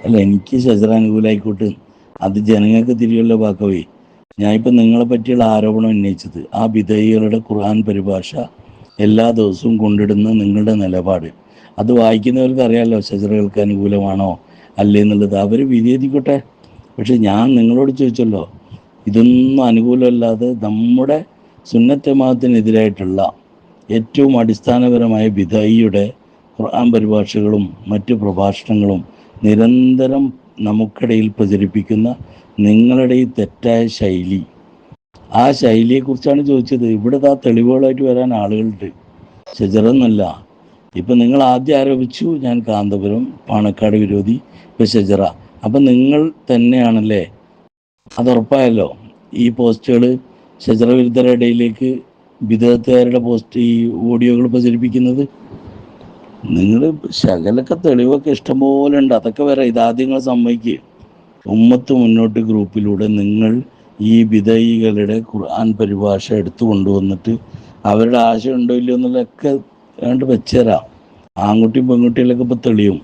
അല്ല എനിക്ക് ഷജറ അത് ജനങ്ങൾക്ക് തിരിയുള്ള വാക്കവേ. ഞാനിപ്പോൾ നിങ്ങളെ പറ്റിയുള്ള ആരോപണം ഉന്നയിച്ചത് ആ വിധേയികളുടെ ഖുർആൻ പരിഭാഷ എല്ലാ ദിവസവും കൊണ്ടിടുന്ന നിങ്ങളുടെ നിലപാട്. അത് വായിക്കുന്നവർക്ക് അറിയാമല്ലോ ഷജറകൾക്ക് അനുകൂലമാണോ അല്ലേ എന്നുള്ളത് അവർ വിധിയെത്തിക്കോട്ടെ പക്ഷെ ഞാൻ നിങ്ങളോട് ചോദിച്ചല്ലോ ഇതൊന്നും അനുകൂലമല്ലാതെ നമ്മുടെ സുന്നത്തമാത്തിനെതിരായിട്ടുള്ള ഏറ്റവും അടിസ്ഥാനപരമായ വിധൈയുടെ ഖുർആൻ പരിഭാഷകളും മറ്റു പ്രഭാഷണങ്ങളും നിരന്തരം നമുക്കിടയിൽ പ്രചരിപ്പിക്കുന്ന നിങ്ങളുടെ ഈ തെറ്റായ ശൈലി. ആ ശൈലിയെക്കുറിച്ചാണ് ചോദിച്ചത്. ഇവിടെ ആ തെളിവുകളായിട്ട് വരാൻ ആളുകളുണ്ട്. ഷജറെന്നല്ല. ഇപ്പം നിങ്ങൾ ആദ്യം ആരോപിച്ചു ഞാൻ കാന്തപുരം പാണക്കാട് വിരോധി ഇപ്പം ഷജറ. അപ്പം നിങ്ങൾ തന്നെയാണല്ലേ? അത് ഉറപ്പായല്ലോ ഈ പോസ്റ്റുകൾ ഷജറ വിരുദ്ധരുടെ ഇടയിലേക്ക് വിദഗ്ധക്കാരുടെ പോസ്റ്റ് ഈ ഓഡിയോകൾ പ്രചരിപ്പിക്കുന്നത് നിങ്ങൾ ശകലൊക്കെ തെളിവൊക്കെ ഇഷ്ടംപോലെ ഉണ്ട് അതൊക്കെ വരെ ഇതാദ്യം നിങ്ങൾ സമ്മതിക്കുക ഉമ്മത്ത് മുന്നോട്ട് ഗ്രൂപ്പിലൂടെ നിങ്ങൾ ഈ വിധയികളുടെ ഖുർആൻ പരിഭാഷ എടുത്തു കൊണ്ടുവന്നിട്ട് അവരുടെ ആശയം ഉണ്ടോ ഇല്ലയോ എന്നുള്ളതൊക്കെ വേണ്ട വെച്ചുതരാം ആൺകുട്ടിയും പെൺകുട്ടികളൊക്കെ ഇപ്പോൾ തെളിയും.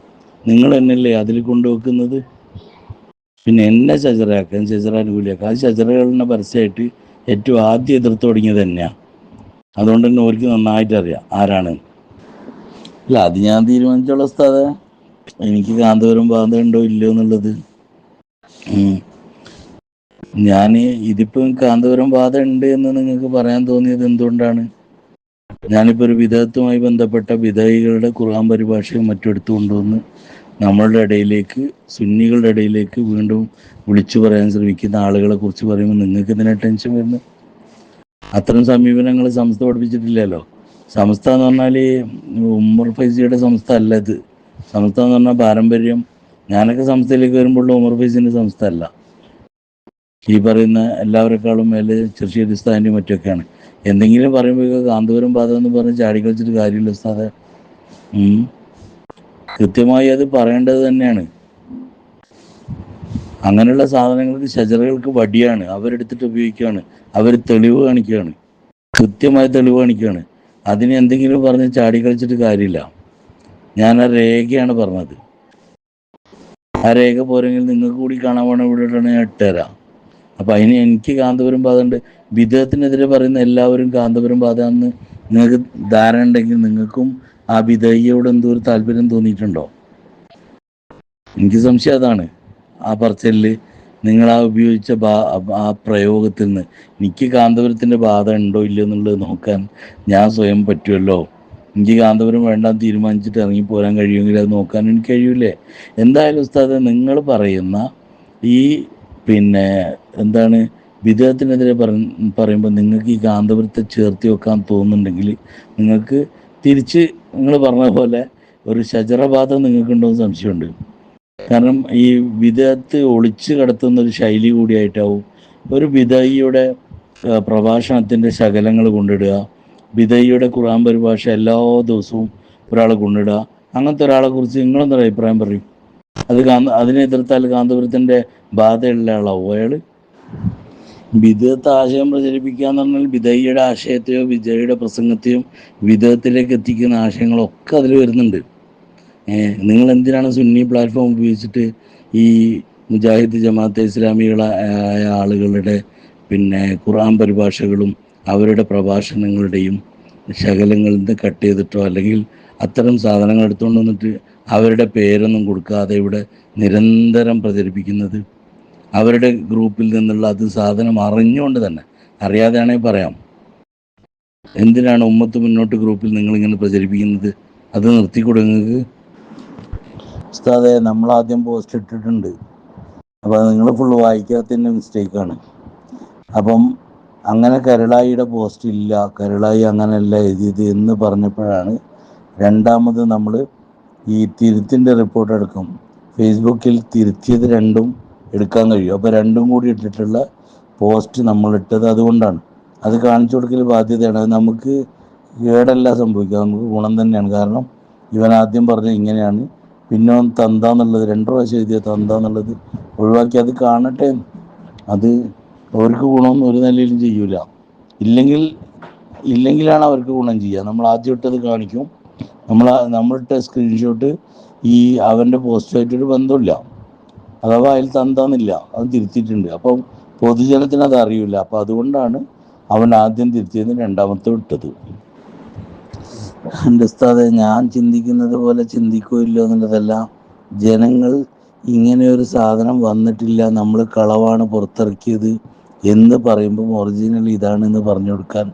നിങ്ങൾ എന്നല്ലേ അതിൽ കൊണ്ടുവെക്കുന്നത്? പിന്നെ എന്നെ ശജറയാക്കാൻ ശജറ അനുകൂലിയാക്കാൻ ആ ശജറകളുടെ പരസ്യമായിട്ട് ഏറ്റവും ആദ്യം എതിർത്ത് തുടങ്ങിയത് തന്നെയാണ് അതുകൊണ്ട് തന്നെ അവർക്ക് നന്നായിട്ട് അറിയാം ആരാണ്. അല്ല അത് ഞാൻ തീരുമാനിച്ചുള്ള സ്ഥത എനിക്ക് കാന്തപുരം ബാധ ഉണ്ടോ ഇല്ലയോ എന്നുള്ളത്. ഞാൻ ഇതിപ്പം കാന്തപുരം ബാധ ഉണ്ട് എന്ന് നിങ്ങൾക്ക് പറയാൻ തോന്നിയത് എന്തുകൊണ്ടാണ്? ഞാനിപ്പോൾ ഒരു വിധേയത്വമായി ബന്ധപ്പെട്ട വിധേയികളുടെ ഖുർആൻ പരിഭാഷയും മറ്റെടുത്തു കൊണ്ടുവന്ന് നമ്മളുടെ ഇടയിലേക്ക് സുന്നികളുടെ ഇടയിലേക്ക് വീണ്ടും വിളിച്ചു പറയാൻ ശ്രമിക്കുന്ന ആളുകളെ കുറിച്ച് പറയുമ്പോൾ നിങ്ങൾക്ക് ഇതിനെ ടെൻഷൻ വരുന്നു അത്തരം സമീപനങ്ങൾ സംസ്ഥ പഠിപ്പിച്ചിട്ടില്ലല്ലോ. സംസ്ഥ എന്ന് പറഞ്ഞാൽ ഉമ്മർ ഫൈസിയുടെ സംസ്ഥ അല്ല ഇത്. സംസ്ഥ എന്ന് പറഞ്ഞാൽ പാരമ്പര്യം. ഞാനൊക്കെ സംസ്ഥയിലേക്ക് വരുമ്പോഴുള്ള ഉമർ ഫൈസിന്റെ സംസ്ഥ അല്ല. ഈ പറയുന്ന എല്ലാവരെക്കാളും മേലെ ചെറുശ്ശേരി സ്ഥാനും മറ്റൊക്കെയാണ് എന്തെങ്കിലും പറയുമ്പോൾ കാന്തപുരം പാത എന്ന് പറഞ്ഞ് ചാടിക്കളിച്ചിട്ട് കാര്യമില്ല ഉസ്താദെ. കൃത്യമായി അത് പറയേണ്ടത് തന്നെയാണ്. അങ്ങനെയുള്ള സാധനങ്ങൾക്ക് ശജറകൾക്ക് വടിയാണ്. അവരെടുത്തിട്ട് ഉപയോഗിക്കുകയാണ്. അവർ തെളിവ് കാണിക്കുകയാണ്. കൃത്യമായ തെളിവ് കാണിക്കുകയാണ്. അതിന് എന്തെങ്കിലും പറഞ്ഞ് ചാടിക്കളിച്ചിട്ട് കാര്യമില്ല. ഞാൻ ആ രേഖയാണ് പറഞ്ഞത്. ആ രേഖ പോരെങ്കിൽ നിങ്ങൾക്ക് കൂടി കാണാൻ വേണം ഇവിടെ ഞാൻ ഇട്ടുതരാം. അപ്പം അതിന് എനിക്ക് കാന്തപുരം ബാധമുണ്ട് വിധേയത്തിനെതിരെ പറയുന്ന എല്ലാവരും കാന്തപുരം ബാധയാണെന്ന് നിങ്ങൾക്ക് ധാരണ ഉണ്ടെങ്കിൽ നിങ്ങൾക്കും ആ വിധേയയോട് എന്തോ ഒരു താല്പര്യം തോന്നിയിട്ടുണ്ടോ? എനിക്ക് സംശയം അതാണ്. ആ പറച്ചലിൽ നിങ്ങൾ ആ ഉപയോഗിച്ച ബാ ആ പ്രയോഗത്തിൽ നിന്ന് എനിക്ക് കാന്തപുരത്തിന്റെ ബാധ ഉണ്ടോ ഇല്ലയോ എന്നുള്ളത് നോക്കാൻ ഞാൻ സ്വയം പറ്റുമല്ലോ. എനിക്ക് കാന്തപുരം വേണ്ടാന്ന് തീരുമാനിച്ചിട്ട് ഇറങ്ങി പോരാൻ കഴിയുമെങ്കിൽ അത് നോക്കാൻ എനിക്ക് കഴിയൂലേ. എന്തായാലും ഉസ്താദ് നിങ്ങൾ പറയുന്ന ഈ പിന്നെ എന്താണ് വിദേഹത്തിനെതിരെ പറ പറയുമ്പോൾ നിങ്ങൾക്ക് ഈ കാന്തപുരത്തെ ചേർത്തി വെക്കാൻ തോന്നുന്നുണ്ടെങ്കിൽ നിങ്ങൾക്ക് തിരിച്ച് നിങ്ങൾ പറഞ്ഞ പോലെ ഒരു ശജറബാധ നിങ്ങൾക്കുണ്ടോ എന്ന് സംശയമുണ്ട്. കാരണം ഈ വിധത്ത് ഒളിച്ചു കടത്തുന്ന ഒരു ശൈലി കൂടിയായിട്ടാവും ഒരു വിധയിയുടെ പ്രഭാഷണത്തിന്റെ ശകലങ്ങൾ കൊണ്ടിടുക. വിധയിയുടെ ഖുർആൻ പരിഭാഷ എല്ലാ ദിവസവും ഒരാൾ കൊണ്ടിടുക. അങ്ങനത്തെ ഒരാളെ കുറിച്ച് നിങ്ങളെന്തൊരു അഭിപ്രായം പറയും? അത് കാന്ത അതിനെ എതിർത്താൽ കാന്തപുരത്തിന്റെ ബാധയുള്ള ആളാവും അയാൾ വിധേയത്തെ ആശയം പ്രചരിപ്പിക്കുക എന്ന് പറഞ്ഞാൽ വിധയുടെ ആശയത്തെയോ വിജയുടെ പ്രസംഗത്തെയോ വിധത്തിലേക്ക് എത്തിക്കുന്ന ആശയങ്ങളൊക്കെ അതിൽ വരുന്നുണ്ട്. നിങ്ങൾ എന്തിനാണ് സുന്നി പ്ലാറ്റ്ഫോം ഉപയോഗിച്ചിട്ട് ഈ മുജാഹിദ് ജമാഅത്തെ ഇസ്ലാമികളായ ആളുകളുടെ പിന്നെ ഖുർആൻ പരിഭാഷകളും അവരുടെ പ്രഭാഷണങ്ങളുടെയും ശകലങ്ങളിൽ നിന്ന് കട്ട് ചെയ്തിട്ടോ അല്ലെങ്കിൽ അത്തരം സാധനങ്ങൾ എടുത്തുകൊണ്ട് വന്നിട്ട് അവരുടെ പേരൊന്നും കൊടുക്കാതെ ഇവിടെ നിരന്തരം പ്രചരിപ്പിക്കുന്നത് അവരുടെ ഗ്രൂപ്പിൽ നിന്നുള്ള അത് സാധനം അറിഞ്ഞുകൊണ്ട് തന്നെ. അറിയാതെയാണെങ്കിൽ പറയാം. എന്തിനാണ് ഉമ്മത്ത് മുന്നോട്ട് ഗ്രൂപ്പിൽ നിങ്ങളിങ്ങനെ പ്രചരിപ്പിക്കുന്നത്? അത് നിർത്തിക്കൂടെ നിങ്ങൾക്ക് ഉസ്താദെ നമ്മൾ ആദ്യം പോസ്റ്റ് ഇട്ടിട്ടുണ്ട് അപ്പോൾ നിങ്ങൾ ഫുള്ള് വായിക്കാത്തതിന്റെ മിസ്റ്റേക്കാണ് അപ്പം അങ്ങനെ കരളായിയുടെ പോസ്റ്റ് ഇല്ല കരളായി അങ്ങനെയല്ല എഴുതിയത് എന്ന് പറഞ്ഞപ്പോഴാണ് രണ്ടാമത് നമ്മൾ ഈ തിരുത്തിന്റെ റിപ്പോർട്ട് എടുക്കും. ഫേസ്ബുക്കിൽ തിരുത്തിയത് രണ്ടും എടുക്കാൻ കഴിയും. അപ്പോൾ രണ്ടും കൂടി ഇട്ടിട്ടുള്ള പോസ്റ്റ് നമ്മൾ ഇട്ടത് അതുകൊണ്ടാണ്. അത് കാണിച്ചു കൊടുക്കൽ ബാധ്യതയാണ്. അത് നമുക്ക് കേടല്ല സംഭവിക്കുക. നമുക്ക് ഗുണം തന്നെയാണ്. കാരണം ഇവൻ ആദ്യം പറഞ്ഞ ഇങ്ങനെയാണ്. പിന്നെ തന്താന്നുള്ളത് രണ്ടു പ്രാവശ്യം എഴുതിയ തന്താന്നുള്ളത് ഒഴിവാക്കി അത് കാണട്ടെ. അത് അവർക്ക് ഗുണമൊന്നും ഒരു നിലയിലും ചെയ്യൂല. ഇല്ലെങ്കിൽ ഇല്ലെങ്കിലാണ് അവർക്ക് ഗുണം ചെയ്യുക. നമ്മൾ ആദ്യം ഇട്ടത് കാണിക്കും. നമ്മൾ നമ്മളിട്ട സ്ക്രീൻഷോട്ട് ഈ അവന്റെ പോസ്റ്റുമായിട്ടൊരു ബന്ധമില്ല. അഥവാ അതിൽ തന്താന്നില്ല. അത് തിരുത്തിയിട്ടുണ്ട്. അപ്പം പൊതുജനത്തിന് അത് അറിയില്ല. അപ്പം അതുകൊണ്ടാണ് അവൻ ആദ്യം തിരുത്തിയത് രണ്ടാമത്തെ വിട്ടത് എന്റെ ഞാൻ ചിന്തിക്കുന്നത് പോലെ ചിന്തിക്കോ എന്നുള്ളതല്ല. ജനങ്ങൾ ഇങ്ങനെ ഒരു സാധനം വന്നിട്ടില്ല നമ്മൾ കളവാണ് പുറത്തിറക്കിയത് എന്ന് പറയുമ്പോൾ ഒറിജിനൽ ഇതാണെന്ന് പറഞ്ഞു കൊടുക്കാൻ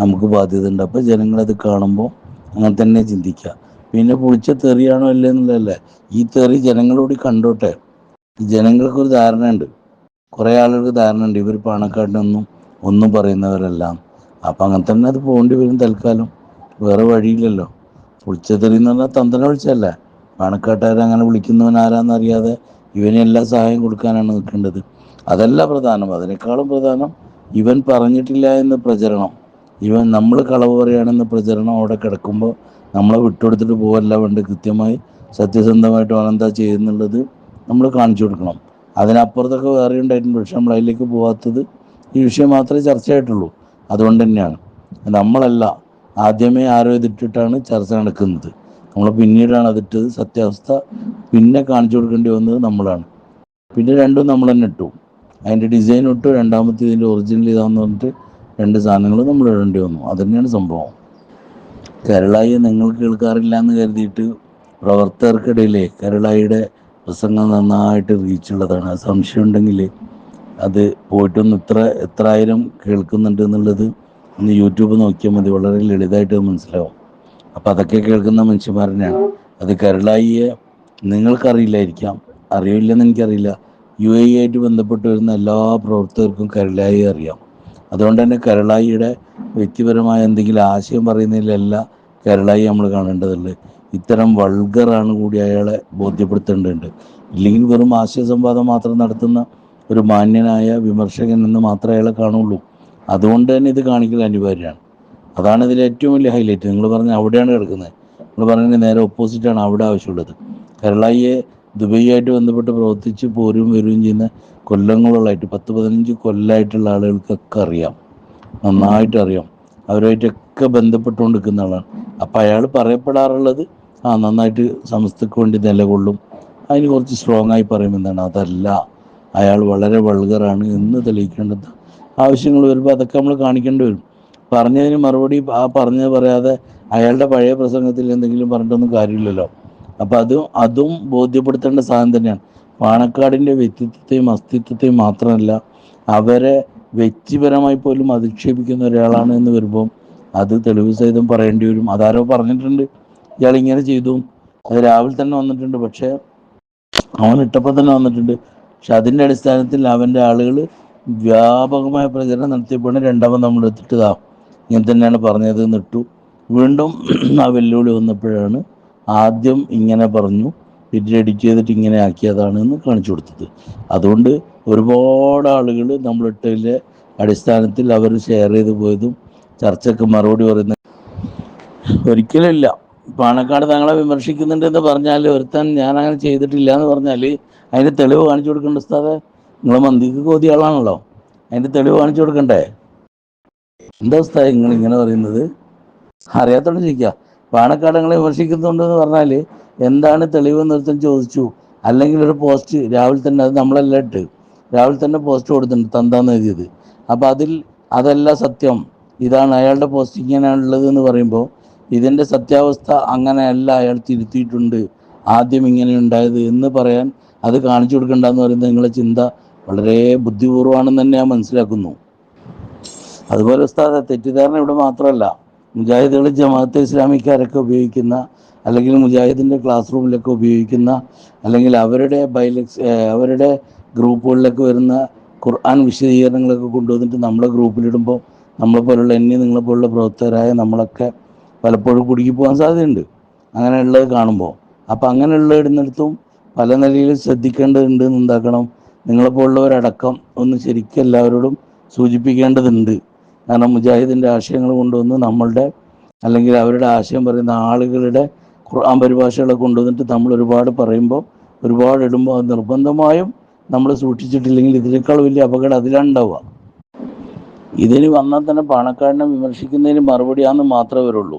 നമുക്ക് ബാധ്യത ഉണ്ട് അപ്പോൾ ജനങ്ങളത് കാണുമ്പോൾ അങ്ങനെ തന്നെ ചിന്തിക്കാം പിന്നെ പൊളിച്ച തെറിയാണോ അല്ലേ എന്നുള്ളതല്ലേ. ഈ തെറി ജനങ്ങളോട് കണ്ടോട്ടെ. ജനങ്ങൾക്കൊരു ധാരണയുണ്ട്. കുറേ ആളുകൾക്ക് ധാരണയുണ്ട്. ഇവർ പണക്കാട്ടിനൊന്നും ഒന്നും പറയുന്നവരെല്ലാം. അപ്പം അങ്ങനെ തന്നെ അത് പോകേണ്ടി വരും തൽക്കാലം. വേറെ വഴിയില്ലല്ലോ. വിളിച്ചതെറി എന്ന് പറഞ്ഞാൽ തന്തനെ ഒളിച്ചല്ല പാണക്കാട്ടുകാരെ അങ്ങനെ വിളിക്കുന്നവൻ ആരാന്നറിയാതെ ഇവന് എല്ലാ സഹായം കൊടുക്കാനാണ് നിൽക്കേണ്ടത്. അതല്ല പ്രധാനം. അതിനേക്കാളും പ്രധാനം ഇവൻ പറഞ്ഞിട്ടില്ല എന്ന് പ്രചരണം. ഇവൻ നമ്മൾ കളവ് പറയുകയാണെന്ന് പ്രചരണം അവിടെ കിടക്കുമ്പോൾ നമ്മളെ വിട്ടുകൊടുത്തിട്ട് പോകല്ല വേണ്ട കൃത്യമായി സത്യസന്ധമായിട്ട് അവനെന്താ ചെയ്യുന്നുള്ളത് നമ്മൾ കാണിച്ചു കൊടുക്കണം. അതിനപ്പുറത്തൊക്കെ വേറെ ഉണ്ടായിട്ടുണ്ട്. പക്ഷെ നമ്മൾ അതിലേക്ക് പോകാത്തത് ഈ വിഷയം മാത്രമേ ചർച്ചയായിട്ടുള്ളൂ. അതുകൊണ്ട് തന്നെയാണ്. നമ്മളല്ല ആദ്യമേ ആരോ ഇതിട്ടിട്ടാണ് ചർച്ച നടക്കുന്നത്. നമ്മൾ പിന്നീടാണ് അതിട്ടത് സത്യാവസ്ഥ പിന്നെ കാണിച്ചു കൊടുക്കേണ്ടി വന്നത് നമ്മളാണ്. പിന്നെ രണ്ടും നമ്മൾ തന്നെ ഇട്ടു. അതിന്റെ ഡിസൈൻ ഇട്ടു രണ്ടാമത്തെ ഇതിന്റെ ഒറിജിനൽ ഇതാന്ന് പറഞ്ഞിട്ട് രണ്ട് സാധനങ്ങൾ നമ്മൾ ഇടേണ്ടി വന്നു. അത് തന്നെയാണ് സംഭവം. കേരളായി നിങ്ങൾ കേൾക്കാറില്ല എന്ന് കരുതിയിട്ട് പ്രവർത്തകർക്കിടയിലെ കേരളായിയുടെ പ്രസംഗം നന്നായിട്ട് റീച്ചുള്ളതാണ് സംശയം ഉണ്ടെങ്കിൽ അത് പോയിട്ടൊന്ന് ഇത്ര എത്ര ആയിരം കേൾക്കുന്നുണ്ട് എന്നുള്ളത് ഒന്ന് യൂട്യൂബ് നോക്കിയാൽ മതി. വളരെ ലളിതമായിട്ട് മനസ്സിലാവും. അപ്പം അതൊക്കെ കേൾക്കുന്ന മനുഷ്യന്മാരനെയാണ് അത് കരളായിയെ നിങ്ങൾക്കറിയില്ലായിരിക്കാം. അറിയില്ലെന്ന് എനിക്കറിയില്ല. യു എ ആയിട്ട് ബന്ധപ്പെട്ട് വരുന്ന എല്ലാ പ്രവർത്തകർക്കും കരളായി അറിയാം. അതുകൊണ്ട് തന്നെ കരളായിയുടെ വ്യക്തിപരമായ എന്തെങ്കിലും ആശയം പറയുന്നതിലല്ല കരളായി നമ്മൾ കാണേണ്ടതുണ്ട് ഇത്തരം വൾഗറാണ് കൂടി അയാളെ ബോധ്യപ്പെടുത്തേണ്ടതുണ്ട്. ഇല്ലെങ്കിൽ വെറും ആശയ സംവാദം മാത്രം നടത്തുന്ന ഒരു മാന്യനായ വിമർശകൻ എന്ന് മാത്രമേ അയാളെ കാണുള്ളൂ. അതുകൊണ്ട് തന്നെ ഇത് കാണിക്കൽ അനിവാര്യമാണ്. അതാണ് ഇതിൽ ഏറ്റവും വലിയ ഹൈലൈറ്റ് നിങ്ങൾ പറഞ്ഞ അവിടെയാണ് കിടക്കുന്നത്. നിങ്ങൾ പറഞ്ഞ നേരെ ഓപ്പോസിറ്റാണ് അവിടെ ആവശ്യമുള്ളത്. കേരളയെ ദുബൈയായിട്ട് ബന്ധപ്പെട്ട് പ്രവർത്തിച്ച് പോരും വരികയും ചെയ്യുന്ന കൊല്ലങ്ങളോളായിട്ട് പത്ത് പതിനഞ്ച് കൊല്ലമായിട്ടുള്ള ആളുകൾക്കൊക്കെ അറിയാം. നന്നായിട്ട് അറിയാം. അവരുമായിട്ടൊക്കെ ബന്ധപ്പെട്ടുകൊണ്ട് നിൽക്കുന്ന ആളാണ്. അപ്പം അയാൾ പറയപ്പെടാറുള്ളത് ആ നന്നായിട്ട് സംസ്ഥക്ക് വേണ്ടി നിലകൊള്ളും. അതിന് കുറച്ച് സ്ട്രോങ് ആയി പറയുമെന്നാണ്. അതല്ല അയാൾ വളരെ വൾഗറാണ് എന്ന് തെളിയിക്കേണ്ടത് ആവശ്യങ്ങൾ വരുമ്പോൾ അതൊക്കെ നമ്മൾ കാണിക്കേണ്ടി വരും. പറഞ്ഞതിന് മറുപടി ആ പറഞ്ഞത് പറയാതെ അയാളുടെ പഴയ പ്രസംഗത്തിൽ എന്തെങ്കിലും പറഞ്ഞിട്ടൊന്നും കാര്യമില്ലല്ലോ. അപ്പം അതും അതും ബോധ്യപ്പെടുത്തേണ്ട സാധനം തന്നെയാണ്. പാണക്കാടിന്റെ വ്യക്തിത്വത്തെയും അസ്തിത്വത്തെയും മാത്രമല്ല അവരെ വ്യക്തിപരമായി പോലും അധിക്ഷേപിക്കുന്ന ഒരാളാണ് എന്ന് വരുമ്പോൾ അത് തെളിവ് സഹിതം പറയേണ്ടി വരും. അതാരോ പറഞ്ഞിട്ടുണ്ട്. ഇയാൾ ഇങ്ങനെ ചെയ്തു. അത് രാവിലെ തന്നെ വന്നിട്ടുണ്ട്. പക്ഷേ അവൻ ഇട്ടപ്പോൾ തന്നെ വന്നിട്ടുണ്ട്. പക്ഷെ അതിന്റെ അടിസ്ഥാനത്തിൽ അവന്റെ ആളുകൾ വ്യാപകമായ പ്രചരണം നടത്തിയപ്പോഴാണ് രണ്ടാമത് നമ്മൾ എടുത്തിട്ടതാ ഇങ്ങനെ തന്നെയാണ് പറഞ്ഞത് നിട്ടു വീണ്ടും ആ വെല്ലുവിളി വന്നപ്പോഴാണ് ആദ്യം ഇങ്ങനെ പറഞ്ഞു പിന്നെ എഡിറ്റ് ചെയ്തിട്ട് ഇങ്ങനെ ആക്കിയതാണ് എന്ന് കാണിച്ചു കൊടുത്തത്. അതുകൊണ്ട് ഒരുപാട് ആളുകൾ നമ്മളിട്ടതിന്റെ അടിസ്ഥാനത്തിൽ അവർ ഷെയർ ചെയ്ത് പോയതും ചർച്ചയ്ക്ക് മറുപടി പറയുന്ന ഒരിക്കലില്ല പാണക്കാട് തങ്ങളെ വിമർശിക്കുന്നുണ്ട് എന്ന് പറഞ്ഞാൽ ഒരുത്തൻ ഞാൻ അങ്ങനെ ചെയ്തിട്ടില്ല എന്ന് പറഞ്ഞാൽ അതിന് തെളിവ് കാണിച്ചു കൊടുക്കേണ്ട ഉസ്താദെ. നിങ്ങൾ മന്തിക്ക് കോതിയ ആളാണല്ലോ. അതിന്റെ തെളിവ് കാണിച്ചു കൊടുക്കണ്ടേ? എന്താ അവസ്ഥ നിങ്ങൾ ഇങ്ങനെ പറയുന്നത്? അറിയാത്തോണ്ട് ചോദിക്കുക പാണക്കാട് നിങ്ങളെ വിമർശിക്കുന്നുണ്ടെന്ന് പറഞ്ഞാൽ എന്താണ് തെളിവ് നിർത്തം ചോദിച്ചു. അല്ലെങ്കിൽ ഒരു പോസ്റ്റ് രാവിലെ തന്നെ അത് നമ്മളെല്ലാം ഇട്ട് രാവിലെ തന്നെ പോസ്റ്റ് കൊടുത്തിട്ടുണ്ട് തന്താന്ന് എഴുതിയത്. അപ്പോൾ അതിൽ അതല്ല സത്യം. ഇതാണ് അയാളുടെ പോസ്റ്റ് ഇങ്ങനെയാണുള്ളത് എന്ന് പറയുമ്പോൾ ഇതിന്റെ സത്യാവസ്ഥ അങ്ങനെയല്ല അയാൾ തിരുത്തിയിട്ടുണ്ട്. ആദ്യം ഇങ്ങനെ ഉണ്ടായത് എന്ന് പറയാൻ അത് കാണിച്ചു കൊടുക്കണ്ടെന്ന് പറയുന്നത് നിങ്ങളെ ചിന്ത വളരെ ബുദ്ധിപൂർവമാണെന്ന് തന്നെ ഞാൻ മനസ്സിലാക്കുന്നു. അതുപോലെ ഉസ്താദ് തെറ്റിദ്ധാരണ ഇവിടെ മാത്രമല്ല. മുജാഹിദുകൾ ജമാഅത്തെ ഇസ്ലാമിക്കാരൊക്കെ ഉപയോഗിക്കുന്ന അല്ലെങ്കിൽ മുജാഹിദിന്റെ ക്ലാസ് റൂമിലൊക്കെ ഉപയോഗിക്കുന്ന അല്ലെങ്കിൽ അവരുടെ ബൈലക്സ് അവരുടെ ഗ്രൂപ്പുകളിലൊക്കെ വരുന്ന ഖുർആൻ വിശദീകരണങ്ങളൊക്കെ കൊണ്ടുവന്നിട്ട് നമ്മളെ ഗ്രൂപ്പിലിടുമ്പോൾ നമ്മളെ പോലുള്ള എന്നെ നിങ്ങളെ പോലുള്ള പ്രവർത്തകരായ നമ്മളൊക്കെ പലപ്പോഴും കുടുങ്ങി പോകാൻ സാധ്യതയുണ്ട്. അങ്ങനെയുള്ളത് കാണുമ്പോൾ. അപ്പം അങ്ങനെയുള്ള ഇടുന്നിടത്തും പല നിലയിൽ ശ്രദ്ധിക്കേണ്ടതുണ്ട് എന്താക്കണം? നിങ്ങളെപ്പോലുള്ളവരടക്കം ഒന്ന് ശരിക്കും എല്ലാവരോടും സൂചിപ്പിക്കേണ്ടതുണ്ട്. കാരണം മുജാഹിദിന്റെ ആശയങ്ങൾ കൊണ്ടുവന്ന് നമ്മളുടെ അല്ലെങ്കിൽ അവരുടെ ആശയം പറയുന്ന ആളുകളുടെ ഖുർആൻ പരിഭാഷകളെ കൊണ്ടുവന്നിട്ട് നമ്മൾ ഒരുപാട് പറയുമ്പോൾ ഒരുപാട് ഇടുമ്പോൾ അത് നിർബന്ധമായും നമ്മൾ സൂക്ഷിച്ചിട്ടില്ലെങ്കിൽ ഇതിനേക്കാൾ വലിയ അപകടം അതിലാണ് ഉണ്ടാവുക ഇതിന് വന്നാൽ തന്നെ പാണക്കാടിനെ വിമർശിക്കുന്നതിന് മറുപടിയാന്ന് മാത്രമേ വരുള്ളൂ.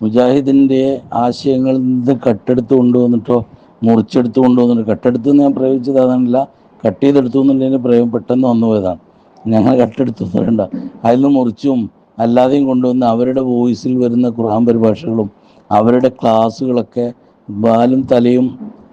മുജാഹിദിന്റെ ആശയങ്ങളിൽ നിന്ന് കട്ടെടുത്ത് കൊണ്ടുവന്നിട്ടോ മുറിച്ചെടുത്ത് കൊണ്ടുവന്നിട്ട് കട്ടെടുത്ത് ഞാൻ പ്രയോഗിച്ചത് അതല്ല. കട്ട് ചെയ്തെടുത്തു എന്നുള്ളതിന് പ്രയോഗം പെട്ടെന്ന് വന്നു പോയതാണ്. ഞങ്ങൾ കട്ടെടുത്തു പറയണ്ട അതിൽ നിന്ന് മുറിച്ചും അല്ലാതെയും കൊണ്ടുവന്ന് അവരുടെ വോയിസിൽ വരുന്ന ഖുർആൻ പരിഭാഷകളും അവരുടെ ക്ലാസ്സുകളൊക്കെ ബാലും തലയും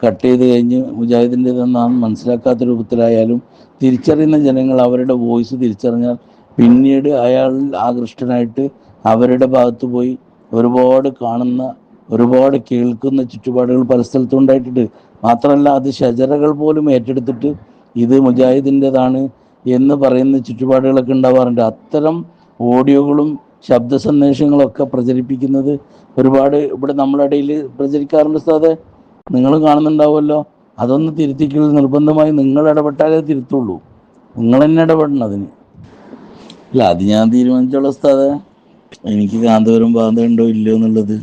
കട്ട് ചെയ്ത് കഴിഞ്ഞ് മുജാഹിദിന്റെതെന്നാണ് മനസ്സിലാക്കാത്ത രൂപത്തിലായാലും തിരിച്ചറിയുന്ന ജനങ്ങൾ അവരുടെ വോയിസ് തിരിച്ചറിഞ്ഞാൽ പിന്നീട് അയാൾ ആകൃഷ്ടനായിട്ട് അവരുടെ ഭാഗത്ത് പോയി ഒരുപാട് കാണുന്ന ഒരുപാട് കേൾക്കുന്ന ചുറ്റുപാടുകൾ പല സ്ഥലത്തും ഉണ്ടായിട്ടുണ്ട്. മാത്രമല്ല അത് ഷജറകൾ പോലും ഏറ്റെടുത്തിട്ട് ഇത് മുജാഹിദിന്റെതാണ് എന്ന് പറയുന്ന ചുറ്റുപാടുകളൊക്കെ ഉണ്ടാവാറുണ്ട്. അത്തരം ഓഡിയോകളും ശബ്ദ സന്ദേശങ്ങളൊക്കെ പ്രചരിപ്പിക്കുന്നത് ഒരുപാട് ഇവിടെ നമ്മുടെ ഇടയിൽ പ്രചരിക്കാറുണ്ട് സാതെ നിങ്ങൾ കാണുന്നുണ്ടാവുമല്ലോ. അതൊന്ന് തിരുത്തിക്കൽ നിർബന്ധമായി നിങ്ങൾ ഇടപെട്ടാലേ തിരുത്തുള്ളൂ. നിങ്ങൾ തന്നെ ഇടപെടണം അതിന്. അല്ല അത് ഞാൻ തീരുമാനിച്ചോളൂ സ്ഥാതെ എനിക്ക് കാന്തപുരം ബാധ ഉണ്ടോ ഇല്ലയോ എന്നുള്ളത്.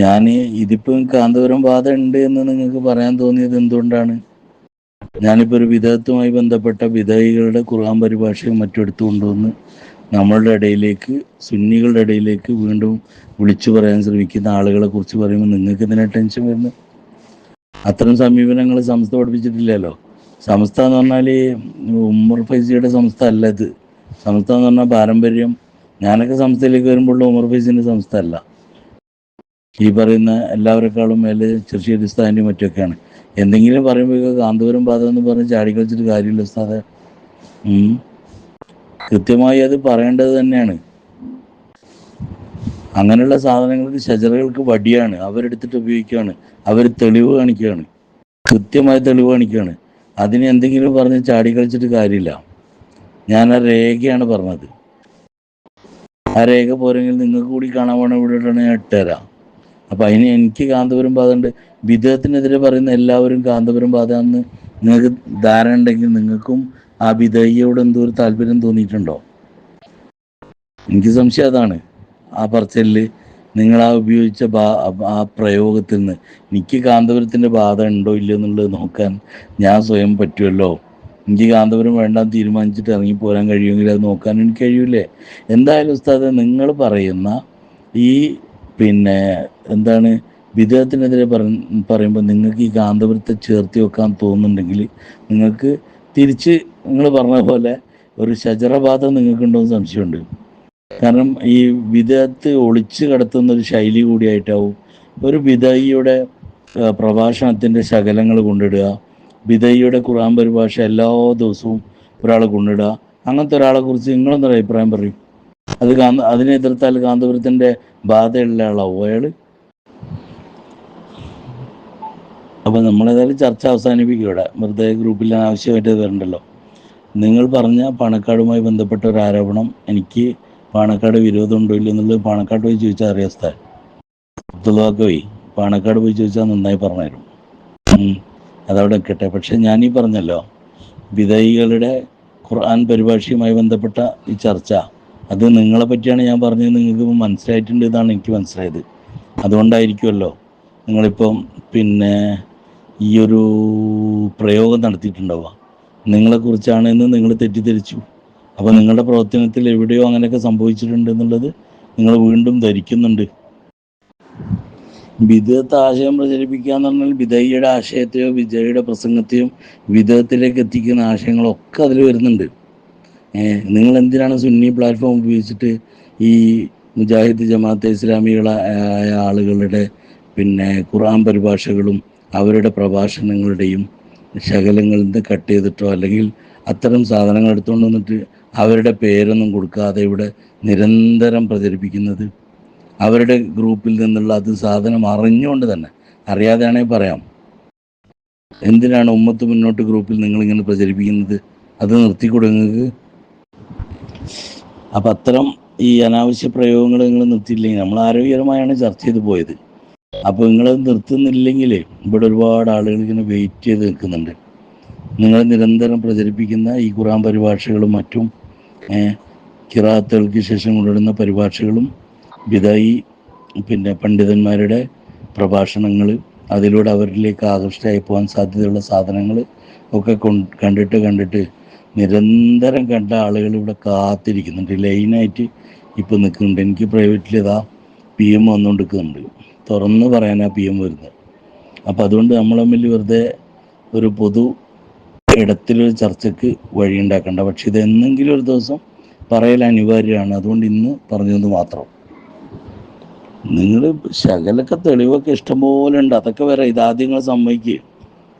ഞാൻ ഇതിപ്പം കാന്തപുരം ബാധ ഉണ്ട് എന്ന് നിങ്ങൾക്ക് പറയാൻ തോന്നിയത് എന്തുകൊണ്ടാണ്? ഞാനിപ്പോൾ ഒരു വിധേയത്വമായി ബന്ധപ്പെട്ട വിധേയികളുടെ ഖുർആൻ പരിഭാഷയും മറ്റെടുത്തു കൊണ്ടുവന്ന് നമ്മളുടെ ഇടയിലേക്ക് സുന്നികളുടെ ഇടയിലേക്ക് വീണ്ടും വിളിച്ചു പറയാൻ ശ്രമിക്കുന്ന ആളുകളെ കുറിച്ച് പറയുമ്പോൾ നിങ്ങൾക്ക് ഇതിനെ ടെൻഷൻ വരുന്നു അത്തരം സമീപനങ്ങൾ സംസ്ഥ പഠിപ്പിച്ചിട്ടില്ലല്ലോ. സംസ്ഥ എന്ന് പറഞ്ഞാൽ ഉമ്മർ ഫൈസിയുടെ സംസ്ഥ അല്ല ഇത്. സംസ്ഥ എന്ന് പറഞ്ഞാൽ പാരമ്പര്യം. ഞാനൊക്കെ സംസ്ഥയിലേക്ക് വരുമ്പോൾ ഉമർ ഫൈസിന്റെ സംസ്ഥ അല്ല. ഈ പറയുന്ന എല്ലാവരെക്കാളും മേലെ ചെറുശ്ശേരി സ്ഥാനും മറ്റൊക്കെയാണ്. എന്തെങ്കിലും പറയുമ്പോൾ കാന്തപുരം പാത എന്ന് പറഞ്ഞ് ചാടിക്കളിച്ചിട്ട് കാര്യമില്ല ഉം. കൃത്യമായി അത് പറയേണ്ടത് തന്നെയാണ്. അങ്ങനെയുള്ള സാധനങ്ങൾക്ക് ശജറകൾക്ക് വടിയാണ്. അവരെടുത്തിട്ട് ഉപയോഗിക്കുകയാണ്. അവർ തെളിവ് കാണിക്കുകയാണ്. കൃത്യമായ തെളിവ് കാണിക്കുകയാണ്. അതിന് എന്തെങ്കിലും പറഞ്ഞ് ചാടിക്കളിച്ചിട്ട് കാര്യമില്ല. ഞാൻ ആ രേഖയാണ് പറഞ്ഞത്. ആ രേഖ പോരെങ്കിൽ നിങ്ങൾക്ക് കൂടി കാണാൻ വേണം ഇവിടെ ഞാൻ ഇട്ടുതരാം. അപ്പം അതിന് എനിക്ക് കാന്തപുരം ബാധയുണ്ട് വിധേയത്തിനെതിരെ പറയുന്ന എല്ലാവരും കാന്തപുരം ബാധ എന്ന് നിങ്ങൾക്ക് ധാരണ ഉണ്ടെങ്കിൽ നിങ്ങൾക്കും ആ വിധേയയോട് എന്തോ ഒരു താല്പര്യം തോന്നിയിട്ടുണ്ടോ? എനിക്ക് സംശയം അതാണ്. ആ പറച്ചലിൽ നിങ്ങൾ ആ ഉപയോഗിച്ച ആ പ്രയോഗത്തിൽ നിന്ന് എനിക്ക് കാന്തപുരത്തിന്റെ ബാധ ഉണ്ടോ ഇല്ലയോ എന്നുള്ളത് നോക്കാൻ ഞാൻ സ്വയം പറ്റുമല്ലോ എനിക്ക് കാന്തപുരം വേണ്ടാന്ന് തീരുമാനിച്ചിട്ട് ഇറങ്ങി പോരാൻ കഴിയുമെങ്കിൽ അത് നോക്കാൻ എനിക്ക് കഴിയൂലേ. എന്തായാലും ഉസ്താദ് നിങ്ങൾ പറയുന്ന ഈ പിന്നെ എന്താണ് വിദേഹത്തിനെതിരെ പറ പറയുമ്പോൾ നിങ്ങൾക്ക് ഈ കാന്തപുരത്തെ ചേർത്തി വെക്കാൻ തോന്നുന്നുണ്ടെങ്കിൽ നിങ്ങൾക്ക് തിരിച്ച് നിങ്ങൾ പറഞ്ഞ പോലെ ഒരു ശജറബാധ നിങ്ങൾക്കുണ്ടോ എന്ന് സംശയമുണ്ട്. കാരണം ഈ വിദേഹത്ത് ഒളിച്ച് കടത്തുന്ന ഒരു ശൈലി കൂടിയായിട്ടാവും ഒരു വിധയിയുടെ പ്രഭാഷണത്തിന്റെ ശകലങ്ങൾ കൊണ്ടിടുക വിധയിയുടെ ഖുറാൻ പരിഭാഷ എല്ലാ ദിവസവും ഒരാൾ കൊണ്ടിടുക അങ്ങനത്തെ ഒരാളെ കുറിച്ച് നിങ്ങളെന്തൊരു അഭിപ്രായം പറയും? അത് കാന്ത അതിനെ എതിർത്താൽ കാന്തപുരത്തിന്റെ ബാധയുള്ള ആളാവും അയാൾ അപ്പം നമ്മളേതായാലും ചർച്ച അവസാനിപ്പിക്കും ഇവിടെ. വെറുതെ ഗ്രൂപ്പിൽ ആവശ്യമായിട്ട് വരണ്ടല്ലോ. നിങ്ങൾ പറഞ്ഞ പാണക്കാടുമായി ബന്ധപ്പെട്ട ഒരു ആരോപണം എനിക്ക് പാണക്കാട് വിരോധമുണ്ടോ ഇല്ല എന്നുള്ളത് പാണക്കാട് പോയി ചോദിച്ചാൽ അറിയാം സ്ഥലം അബ്ദുള്ളവാക്ക് പോയി. പാണക്കാട് പോയി ചോദിച്ചാൽ നന്നായി പറഞ്ഞുതരും. അതവിടെ നിൽക്കട്ടെ. പക്ഷെ ഞാനീ പറഞ്ഞല്ലോ വിധേയികളുടെ ഖുർആൻ പരിഭാഷയുമായി ബന്ധപ്പെട്ട ഈ ചർച്ച അത് നിങ്ങളെ പറ്റിയാണ് ഞാൻ പറഞ്ഞത്. നിങ്ങൾക്ക് മനസ്സിലായിട്ടുണ്ട് എന്നാണ് എനിക്ക് മനസ്സിലായത്. അതുകൊണ്ടായിരിക്കുമല്ലോ നിങ്ങളിപ്പം പിന്നെ ഈ ഒരു പ്രയോഗം നടത്തിയിട്ടുണ്ടാവുക. നിങ്ങളെക്കുറിച്ചാണെന്ന് നിങ്ങൾ തെറ്റിദ്ധരിച്ചു. അപ്പോൾ നിങ്ങളുടെ പ്രവർത്തനത്തിൽ എവിടെയോ അങ്ങനെയൊക്കെ സംഭവിച്ചിട്ടുണ്ട് എന്നുള്ളത് നിങ്ങൾ വീണ്ടും ധരിക്കുന്നുണ്ട്. വിധത്തെ ആശയം പ്രചരിപ്പിക്കുക എന്ന് പറഞ്ഞാൽ വിധയുടെ ആശയത്തെയോ വിജയുടെ പ്രസംഗത്തെയും വിധത്തിലേക്ക് എത്തിക്കുന്ന ആശയങ്ങളൊക്കെ അതിൽ വരുന്നുണ്ട്. നിങ്ങൾ എന്തിനാണ് സുന്നി പ്ലാറ്റ്ഫോം ഉപയോഗിച്ചിട്ട് ഈ മുജാഹിദ് ജമാഅത്തെ ഇസ്ലാമികളായ ആളുകളുടെ പിന്നെ ഖുർആൻ പരിഭാഷകളും അവരുടെ പ്രഭാഷണങ്ങളുടെയും ശകലങ്ങളിൽ നിന്ന് കട്ട് ചെയ്തിട്ടോ അല്ലെങ്കിൽ അത്തരം സാധനങ്ങൾ എടുത്തുകൊണ്ട് വന്നിട്ട് അവരുടെ പേരൊന്നും കൊടുക്കാതെ ഇവിടെ നിരന്തരം പ്രചരിപ്പിക്കുന്നത് അവരുടെ ഗ്രൂപ്പിൽ നിന്നുള്ള അത് സാധനം അറിഞ്ഞുകൊണ്ട് തന്നെ. അറിയാതെയാണെങ്കിൽ പറയാം. എന്തിനാണ് ഉമ്മത്ത് മുന്നോട്ട് ഗ്രൂപ്പിൽ നിങ്ങളിങ്ങനെ പ്രചരിപ്പിക്കുന്നത്? അത് നിർത്തിക്കൂടെ അപ്പം അത്തരം ഈ അനാവശ്യ പ്രയോഗങ്ങൾ നിങ്ങൾ നിർത്തിയില്ലെങ്കിൽ നമ്മൾ ആരോഗ്യകരമായാണ് ചർച്ച ചെയ്ത് പോയത്. അപ്പോൾ നിങ്ങൾ നിർത്തുന്നില്ലെങ്കിൽ ഇവിടെ ഒരുപാട് ആളുകൾ ഇങ്ങനെ വെയിറ്റ് ചെയ്ത് നിൽക്കുന്നുണ്ട്. നിങ്ങൾ നിരന്തരം പ്രചരിപ്പിക്കുന്ന ഈ ഖുറാൻ പരിഭാഷകളും മറ്റും കിറാത്തുകൾക്ക് ശേഷം കൊണ്ടുവരുന്ന പരിഭാഷകളും വിതായി പിന്നെ പണ്ഡിതന്മാരുടെ പ്രഭാഷണങ്ങൾ അതിലൂടെ അവരിലേക്ക് ആകർഷ്ടയായി പോകാൻ സാധ്യതയുള്ള സാധനങ്ങൾ ഒക്കെ കൊണ്ട് കണ്ടിട്ട് കണ്ടിട്ട് നിരന്തരം കണ്ട ആളുകൾ ഇവിടെ കാത്തിരിക്കുന്നുണ്ട്. ലൈനായിട്ട് ഇപ്പോൾ നിൽക്കുന്നുണ്ട്. എനിക്ക് പ്രൈവറ്റിൽ ഇതാ പി എം വന്നുകൊണ്ടിരിക്കുന്നുണ്ട് തുറന്ന് പറയാനാ പി എം വരുന്നത്. അപ്പം അതുകൊണ്ട് നമ്മൾ തമ്മിൽ വെറുതെ ഒരു പൊതു ഇടത്തിലൊരു ചർച്ചയ്ക്ക് വഴിയുണ്ടാക്കേണ്ട പക്ഷെ ഇത് ഒരു ദിവസം പറയൽ അനിവാര്യമാണ്. അതുകൊണ്ട് ഇന്ന് പറഞ്ഞത് മാത്രം. നിങ്ങൾ ശകലൊക്കെ തെളിവൊക്കെ ഇഷ്ടംപോലെ ഉണ്ട്. അതൊക്കെ വരെ ഇതാദ്യം നിങ്ങൾ സമ്മതിക്കുക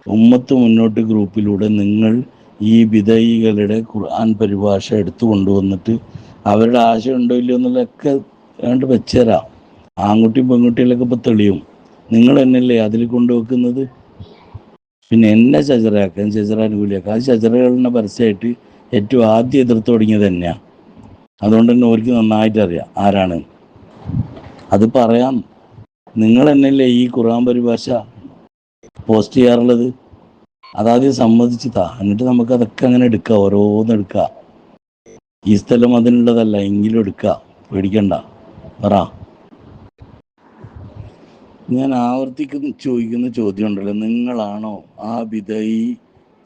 ഉമ്മത്ത് മുന്നോട്ട് ഗ്രൂപ്പിലൂടെ നിങ്ങൾ ഈ വിധയികളുടെ ഖുർആൻ പരിഭാഷ എടുത്തു കൊണ്ടുവന്നിട്ട് അവരുടെ ആശയം ഉണ്ടോ ഇല്ലയോ എന്നുള്ളതൊക്കെ കണ്ട് വെച്ചേരാം ആൺകുട്ടിയും പെൺകുട്ടികളൊക്കെ ഇപ്പോൾ തെളിയും. നിങ്ങൾ എന്നല്ലേ അതിൽ കൊണ്ടുവെക്കുന്നത്? പിന്നെ എന്നെ ചചറയാക്കാൻ ചചറാനുകൂലിയാക്കാം അത് ആ ചജറകളുടെ പരസ്യമായിട്ട് ഏറ്റവും ആദ്യം എതിർത്ത് തുടങ്ങിയത് തന്നെയാണ് അതുകൊണ്ട് തന്നെ അവർക്ക് നന്നായിട്ട് അറിയാം ആരാണ്. അത് പറയാം. നിങ്ങൾ എന്നല്ലേ ഈ ഖുർആൻ പരിഭാഷ പോസ്റ്റ് ചെയ്യാറുള്ളത്? അതാദ്യം സമ്മതിച്ച് താ എന്നിട്ട് നമുക്ക് അതൊക്കെ അങ്ങനെ എടുക്കുക ഓരോന്ന് എടുക്കുക ഈ സ്ഥലം അതിനുള്ളതല്ല. എങ്കിലും എടുക്കുക പേടിക്കണ്ട. പറ. ഞാൻ ആവർത്തിക്കുന്ന ചോദിക്കുന്ന ചോദ്യം ഉണ്ടല്ലോ നിങ്ങളാണോ ആ വിധയി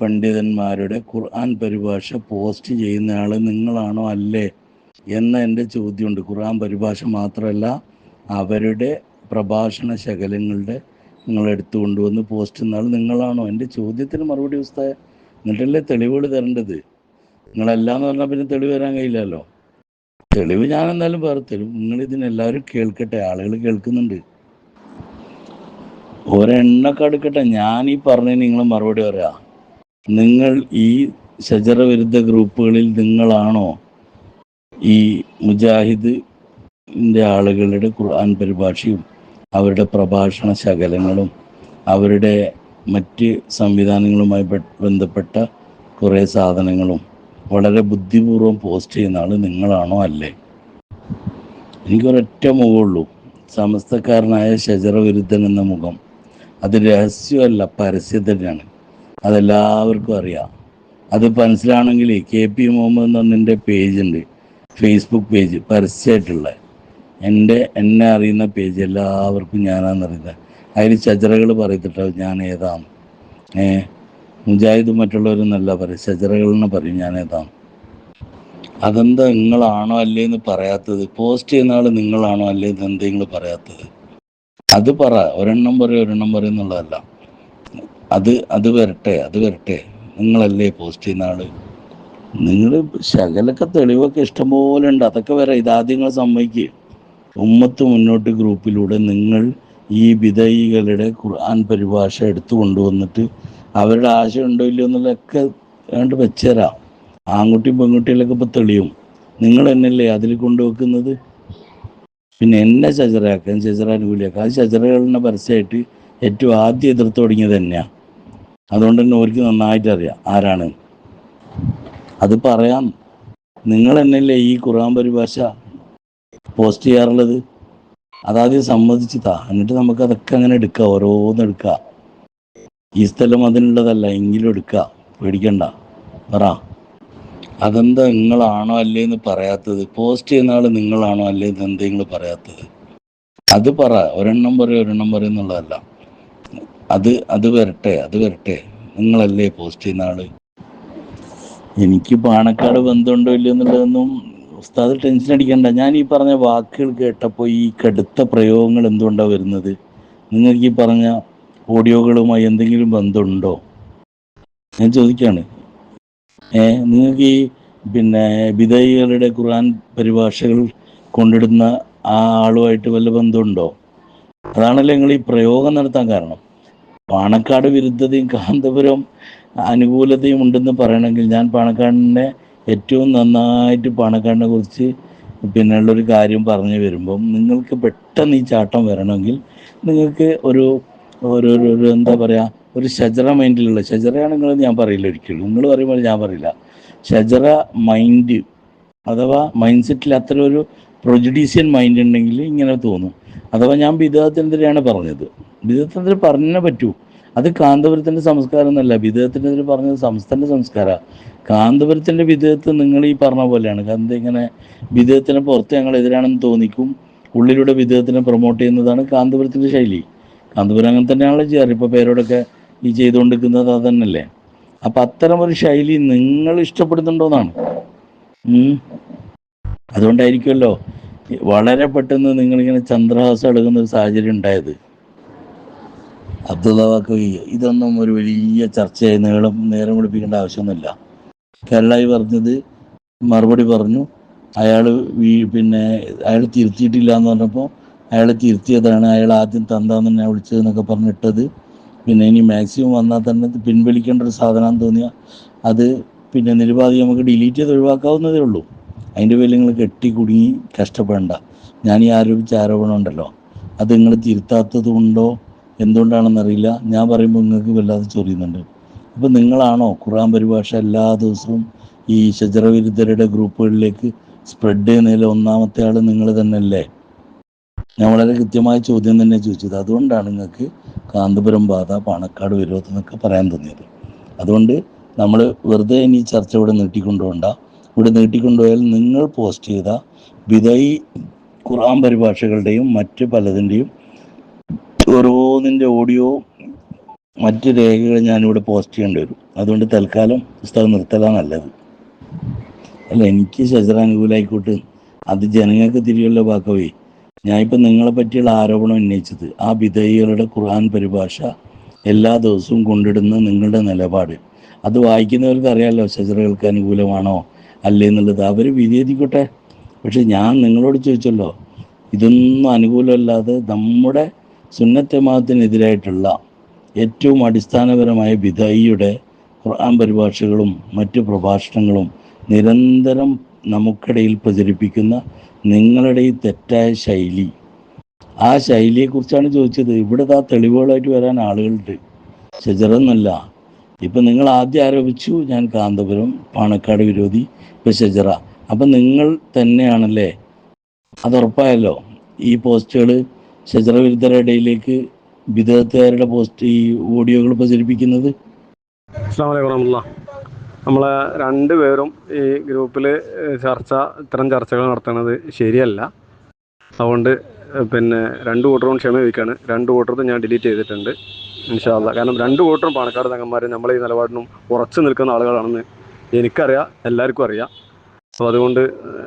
പണ്ഡിതന്മാരുടെ ഖുർആൻ പരിഭാഷ പോസ്റ്റ് ചെയ്യുന്ന ആൾ നിങ്ങളാണോ അല്ലേ? എന്ന എന്റെ ചോദ്യമുണ്ട്. ഖുർആൻ പരിഭാഷ മാത്രമല്ല അവരുടെ പ്രഭാഷണ ശകലങ്ങളുടെ നിങ്ങൾ എടുത്തു കൊണ്ടുവന്ന് പോസ്റ്റ് എന്നാൽ നിങ്ങളാണോ? എന്റെ ചോദ്യത്തിന് മറുപടി ഉസ്തായ എന്നിട്ടല്ലേ തെളിവുകൾ തരേണ്ടത്? നിങ്ങളല്ലാന്ന് പറഞ്ഞാൽ പിന്നെ തെളിവ് വരാൻ കഴിയില്ലല്ലോ. തെളിവ് ഞാൻ എന്തായാലും വേറെ നിങ്ങൾ ഇതിനെല്ലാവരും കേൾക്കട്ടെ ആളുകൾ കേൾക്കുന്നുണ്ട്. ഒരെണ്ണൊക്കെ എടുക്കട്ടെ ഞാൻ ഈ പറഞ്ഞതിന് നിങ്ങൾ മറുപടി പറയാ. നിങ്ങൾ ഈ വിരുദ്ധ ഗ്രൂപ്പുകളിൽ നിങ്ങളാണോ ഈ മുജാഹിദിന്റെ ആളുകളുടെ ഖുർആൻ പരിഭാഷയും അവരുടെ പ്രഭാഷണ ശകലങ്ങളും അവരുടെ മറ്റ് സംവിധാനങ്ങളുമായി ബന്ധപ്പെട്ട കുറേ സാധനങ്ങളും വളരെ ബുദ്ധിപൂർവം പോസ്റ്റ് ചെയ്യുന്ന ആൾ നിങ്ങളാണോ അല്ലേ? എനിക്കൊരൊറ്റ മുഖമുള്ളൂ സമസ്തക്കാരനായ ശജറവിരുദ്ധൻ എന്ന മുഖം. അത് രഹസ്യമല്ല പരസ്യം തന്നെയാണ് അതെല്ലാവർക്കും അറിയാം. അത് മനസ്സിലാണെങ്കിൽ കെ പി മുഹമ്മദ് എന്ന് പേജുണ്ട് ഫേസ്ബുക്ക് പേജ് പരസ്യമായിട്ടുള്ള. എന്റെ എന്നെ അറിയുന്ന പേജ് എല്ലാവർക്കും ഞാനാണെന്നറിയുന്നത് അതിൽ ചജറകൾ പറയത്തിട്ടോ ഞാൻ ഏതാണ് ഏ മുജാഹിദ് മറ്റുള്ളവരെന്നല്ല പറയും. ചജറകളെന്ന് പറയും ഞാൻ ഏതാണ് അതെന്താ നിങ്ങളാണോ അല്ലേ എന്ന് പറയാത്തത്? പോസ്റ്റ് ചെയ്യുന്ന ആൾ നിങ്ങളാണോ അല്ലേ എന്ന് എന്താ നിങ്ങൾ പറയാത്തത്? അത് പറ. ഒരെണ്ണം പറയും ഒരെണ്ണം പറയും എന്നുള്ളതല്ല. അത് അത് വരട്ടെ അത് വരട്ടെ. നിങ്ങളല്ലേ പോസ്റ്റ് ചെയ്യുന്ന ആൾ? നിങ്ങൾ ശകലൊക്കെ തെളിവൊക്കെ ഇഷ്ടംപോലെ ഉണ്ട്. അതൊക്കെ വരാം ഇതാദ്യം നിങ്ങൾ സമ്മതിക്കുക ഉമ്മത്ത് മുന്നോട്ട് ഗ്രൂപ്പിലൂടെ നിങ്ങൾ ഈ വിധേയികളുടെ ഖുർആൻ പരിഭാഷ എടുത്തു കൊണ്ടുവന്നിട്ട് അവരുടെ ആശയം ഉണ്ടോ ഇല്ലയോ എന്നുള്ളതൊക്കെ വേണ്ട വെച്ചേരാം ആൺകുട്ടിയും പെൺകുട്ടികളൊക്കെ ഇപ്പോൾ തെളിയും. നിങ്ങൾ എന്നല്ലേ അതിൽ കൊണ്ടുവെക്കുന്നത്? പിന്നെ എന്നെ ചചറാക്കാൻ ചചറാനുകൂലിയാക്കുക അത് ആ ചജറകളുടെ പരസ്യമായിട്ട് ഏറ്റവും ആദ്യം എതിർത്ത് തുടങ്ങിയത് തന്നെയാണ് അതുകൊണ്ട് തന്നെ അവർക്ക് നന്നായിട്ട് അറിയാം ആരാണ്. അത് പറയാം. നിങ്ങൾ എന്നല്ലേ ഈ ഖുർആൻ പരിഭാഷ പോസ്റ്റ് ചെയ്യാറുള്ളത്? അതാദ്യം സമ്മതിച്ച് താ എന്നിട്ട് നമുക്ക് അതൊക്കെ അങ്ങനെ എടുക്കാം. ഓരോന്ന് എടുക്ക. ഈ സ്ഥലം അതിനുള്ളതല്ല. എങ്കിലും എടുക്ക. പേടിക്കണ്ട. പറ. അതെന്താ നിങ്ങളാണോ അല്ലേന്ന് പറയാത്തത്? പോസ്റ്റ് ചെയ്യുന്ന ആൾ നിങ്ങളാണോ അല്ലേ എന്ന് എന്താ പറയാത്തത്? അത് പറ. ഒരെണ്ണം പറയും ഒരെണ്ണം പറയും എന്നുള്ളതല്ല. അത് അത് വരട്ടെ അത് വരട്ടെ. നിങ്ങളല്ലേ പോസ്റ്റ് ചെയ്യുന്ന ആൾ? എനിക്ക് പാണക്കാട് ബന്ധമുണ്ടോ ഇല്ലയോ എന്നുള്ളതൊന്നും ഉസ്താദ് ടെൻഷൻ അടിക്കണ്ട. ഞാൻ ഈ പറഞ്ഞ വാക്കുകൾ കേട്ടപ്പോൾ ഈ കടുത്ത പ്രയോഗങ്ങൾ എന്തുകൊണ്ടാണ് വരുന്നത്? നിങ്ങൾക്ക് ഈ പറഞ്ഞ ഓഡിയോകളുമായി എന്തെങ്കിലും ബന്ധമുണ്ടോ? ഞാൻ ചോദിക്കാണ്. ഏ നിങ്ങൾക്ക് ഈ പിന്നെ വിധേയികളുടെ ഖുർആൻ പരിഭാഷകൾ കൊണ്ടിടുന്ന ആ ആളുമായിട്ട് വല്ല ബന്ധമുണ്ടോ? അതാണല്ലോ നിങ്ങൾ ഈ പ്രയോഗം നടത്താൻ കാരണം. പാണക്കാട് വിരുദ്ധതയും കാന്തപുരം അനുകൂലതയും ഉണ്ടെന്ന് പറയണമെങ്കിൽ ഞാൻ പാണക്കാടിനെ ഏറ്റവും നന്നായിട്ട് പണക്കാരനെ കുറിച്ച് പിന്നെയുള്ളൊരു കാര്യം പറഞ്ഞു വരുമ്പം നിങ്ങൾക്ക് പെട്ടെന്ന് ഈ ചാട്ടം വരണമെങ്കിൽ നിങ്ങൾക്ക് ഒരു ഒരു ഒരു എന്താ പറയുക ഒരു ഷജറ മൈൻഡിലുള്ള ഷജറയാണെങ്കിൽ ഞാൻ പറയില്ല ഒരിക്കലും. നിങ്ങൾ പറയുമ്പോൾ ഞാൻ പറയില്ല. ഷജറ മൈൻഡ് അഥവാ മൈൻഡ് സെറ്റിൽ അത്ര ഒരു പ്രൊജുഡീഷ്യൻ മൈൻഡ് ഉണ്ടെങ്കിൽ ഇങ്ങനെ തോന്നും. അഥവാ ഞാൻ ബിദാത്തിനെതിരെയാണ് പറഞ്ഞത്. ബിദത്തിനെതിരെ പറഞ്ഞേ പറ്റൂ. അത് കാന്തപുരത്തിന്റെ സംസ്കാരം എന്നല്ല. ബിദത്തിനെതിരെ പറഞ്ഞത് സംസ്ഥാന സംസ്കാരമാണ്. കാന്തപുരത്തിന്റെ വിധേയത്ത് നിങ്ങൾ ഈ പറഞ്ഞ പോലെയാണ്. കാരണം ഇങ്ങനെ വിധേയത്തിന് പുറത്ത് ഞങ്ങൾ എതിരാണെന്ന് തോന്നിക്കും ഉള്ളിലൂടെ വിധേയത്തിനെ പ്രൊമോട്ട് ചെയ്യുന്നതാണ് കാന്തപുരത്തിന്റെ ശൈലി. കാന്തപുരം അങ്ങനെ തന്നെയാണല്ലോ ചെയ്യാറ്. ഇപ്പോൾ പേരോടൊക്കെ ഈ ചെയ്തുകൊണ്ടിരിക്കുന്നത് അത് തന്നെയല്ലേ അപ്പം അത്തരം ഒരു ശൈലി നിങ്ങൾ ഇഷ്ടപ്പെടുന്നുണ്ടോന്നാണ്. അതുകൊണ്ടായിരിക്കുമല്ലോ വളരെ പെട്ടെന്ന് നിങ്ങളിങ്ങനെ ചന്ദ്രഹാസം എടുക്കുന്ന ഒരു സാഹചര്യം ഉണ്ടായത്. അബ്ദുള്ള ഇതൊന്നും ഒരു വലിയ ചർച്ചയായി നീളം നേരം പിടിപ്പിക്കേണ്ട ആവശ്യമൊന്നുമില്ല. കേരളായി പറഞ്ഞത് മറുപടി പറഞ്ഞു. അയാൾ പിന്നെ അയാൾ തിരുത്തിയിട്ടില്ല എന്ന് പറഞ്ഞപ്പോൾ അയാൾ തിരുത്തിയതാണ് അയാൾ ആദ്യം തന്താന്ന് തന്നെ വിളിച്ചതെന്നൊക്കെ പറഞ്ഞിട്ടത്. പിന്നെ ഇനി മാക്സിമം വന്നാൽ തന്നെ പിൻവലിക്കേണ്ട ഒരു സാധനം തോന്നിയാൽ അത് പിന്നെ നിരുപാധി നമുക്ക് ഡിലീറ്റ് ചെയ്ത് ഒഴിവാക്കാവുന്നതേ ഉള്ളൂ. അതിന്റെ പേരിൽ നിങ്ങൾ കെട്ടി കുടുങ്ങി കഷ്ടപ്പെടണ്ട. ഞാൻ ഈ ആരോപിച്ച ആരോപണം ഉണ്ടല്ലോ. അത് നിങ്ങൾ തിരുത്താത്തത് കൊണ്ടോ എന്തുകൊണ്ടാണെന്നറിയില്ല. ഞാൻ പറയുമ്പോൾ നിങ്ങൾക്ക് വല്ലാതെ ചൊറിയുന്നുണ്ട്. അപ്പം നിങ്ങളാണോ ഖുറാൻ പരിഭാഷ എല്ലാ ദിവസവും ഈ ശജറവിരുദ്ധരുടെ ഗ്രൂപ്പുകളിലേക്ക് സ്പ്രെഡ് ചെയ്യുന്നതിൽ ഒന്നാമത്തെ ആൾ നിങ്ങൾ തന്നെയല്ലേ? ഞാൻ വളരെ കൃത്യമായ ചോദ്യം തന്നെ ചോദിച്ചത്. അതുകൊണ്ടാണ് നിങ്ങൾക്ക് കാന്തപുരം ബാധ പാണക്കാട് വിരോധം എന്നൊക്കെ പറയാൻ തോന്നിയത്. അതുകൊണ്ട് നമ്മൾ വെറുതെ ഇനി ചർച്ച ഇവിടെ നീട്ടിക്കൊണ്ടുപോകണ്ട. ഇവിടെ നീട്ടിക്കൊണ്ടുപോയാൽ നിങ്ങൾ പോസ്റ്റ് ചെയ്ത വിതൈ ഖുറാൻ പരിഭാഷകളുടെയും മറ്റ് പലതിന്റെയും ഓരോന്നിന്റെ ഓഡിയോ മറ്റ് രേഖകൾ ഞാനിവിടെ പോസ്റ്റ് ചെയ്യേണ്ടി വരും. അതുകൊണ്ട് തൽക്കാലം പുസ്തകം നിർത്തലാണ് നല്ലത്. അല്ല എനിക്ക് ഷജറ അനുകൂലമായിക്കോട്ടെ അത് ജനങ്ങൾക്ക് തിരിയുള്ള വാക്കവേ. ഞാനിപ്പോൾ നിങ്ങളെ പറ്റിയുള്ള ആരോപണം ഉന്നയിച്ചത് ആ വിധേയികളുടെ ഖുർആൻ പരിഭാഷ എല്ലാ ദിവസവും കൊണ്ടിടുന്ന നിങ്ങളുടെ നിലപാട്. അത് വായിക്കുന്നവർക്ക് അറിയാമല്ലോ ഷജറകൾക്ക് അനുകൂലമാണോ അല്ലേ എന്നുള്ളത് അവർ വിധേയിക്കോട്ടെ പക്ഷെ ഞാൻ നിങ്ങളോട് ചോദിച്ചല്ലോ ഇതൊന്നും അനുകൂലമല്ലാതെ നമ്മുടെ സുന്നത്തമാത്തിനെതിരായിട്ടുള്ള ഏറ്റവും അടിസ്ഥാനപരമായ വിധയുടെ ഖുർആൻ പരിഭാഷകളും മറ്റ് പ്രഭാഷണങ്ങളും നിരന്തരം നമുക്കിടയിൽ പ്രചരിപ്പിക്കുന്ന നിങ്ങളുടെ ഈ തെറ്റായ ശൈലി. ആ ശൈലിയെക്കുറിച്ചാണ് ചോദിച്ചത്. ഇവിടെ ആ തെളിവുകളായിട്ട് വരാൻ ആളുകളുണ്ട്. ഷജറെന്നല്ല. ഇപ്പം നിങ്ങൾ ആദ്യം ആരോപിച്ചു ഞാൻ കാന്തപുരം പാണക്കാട് വിരോധി ഇപ്പം ഷജറ. അപ്പം നിങ്ങൾ തന്നെയാണല്ലേ? അത് ഉറപ്പായല്ലോ. ഈ പോസ്റ്റുകൾ ഷജറ വിരുദ്ധരുടെ ഇടയിലേക്ക് വിധേയത്തുകാരുടെ പോസ്റ്റ് ഈ ഓഡിയോകൾ പ്രചരിപ്പിക്കുന്നത്? നമ്മളെ രണ്ടുപേരും ഈ ഗ്രൂപ്പിൽ ചർച്ച ഇത്തരം ചർച്ചകൾ നടത്തുന്നത് ശരിയല്ല. അതുകൊണ്ട് പിന്നെ രണ്ട് കൂട്ടറും ക്ഷമ ചോദിക്കുകയാണ് രണ്ട് വോട്ടറും ഞാൻ ഡിലീറ്റ് ചെയ്തിട്ടുണ്ട് ഇൻഷാല്ല കാരണം രണ്ട് കൂട്ടറും പാണക്കാട് തങ്ങന്മാർ നമ്മൾ ഈ നിലപാടിനും ഉറച്ചു നിൽക്കുന്ന ആളുകളാണെന്ന് എനിക്കറിയാം എല്ലാവർക്കും അറിയാം. അപ്പോൾ അതുകൊണ്ട്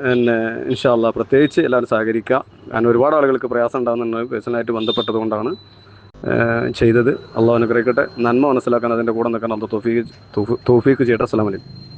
പിന്നെ ഇൻഷാല്ല പ്രത്യേകിച്ച് എല്ലാവരും സഹകരിക്കുക. കാരണം ഒരുപാട് ആളുകൾക്ക് പ്രയാസം ഉണ്ടാകുന്നുണ്ട് പേഴ്സണലായിട്ട് ബന്ധപ്പെട്ടത് കൊണ്ടാണ് ചെയ്തത്. അള്ളാഹു അനുഗ്രഹിക്കട്ടെ. നന്മ മനസ്സിലാക്കാൻ അതിന്റെ കൂടെ നിൽക്കാൻ അന്ന് തോഫീക്ക് തോഫീക്ക് ചെയ്യട്ടെ. അസ്സലാമലൈക്കും